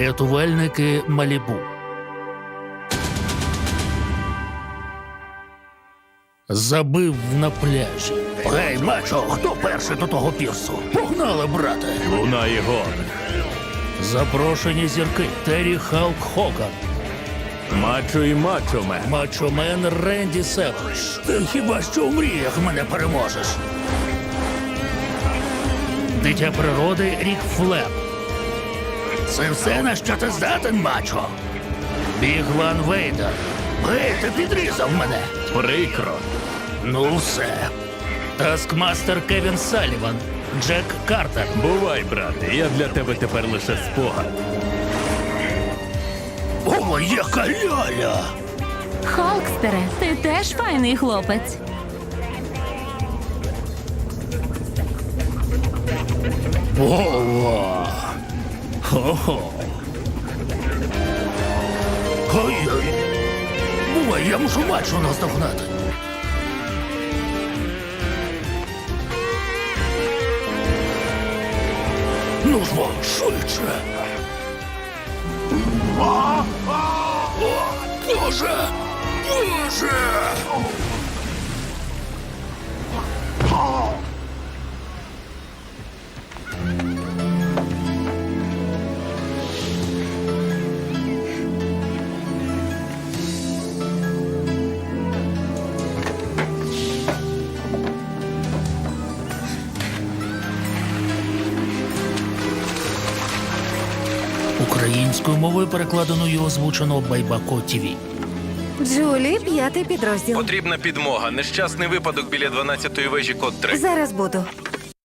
Рятувальники Малібу. Забив на пляжі. Гей, мачо, хто перший до того пірсу? Погнали, брате. Луна і гон. Запрошені зірки Террі Халк Хоган, Мачо і мачоме. мачомен Ренді Севич. Ти хіба що в мріях мене переможеш? Дитя природи Рік Флеп. Це все на що ти здатен, мачо. Біг Ван Вейдер. Гей, ти підрізав мене. Прикро. Ну все. Таскмастер Кевін Саліван, Джек Картер. Бувай, брате, я для тебе тепер лише спогад. О, яка ляля! Халкстере, ти теж файний хлопець. Ова! Хо-хо! Ой-ой! Бувай, я мушу мачу наздогнати. Ну ж бо, швидше. Боже! Боже! Українською мовою перекладено і озвучено Байбако ТВ. Джулі, п'ятий підрозділ. Потрібна підмога. Нещасний випадок біля 12-ї вежі код 3. Зараз буду.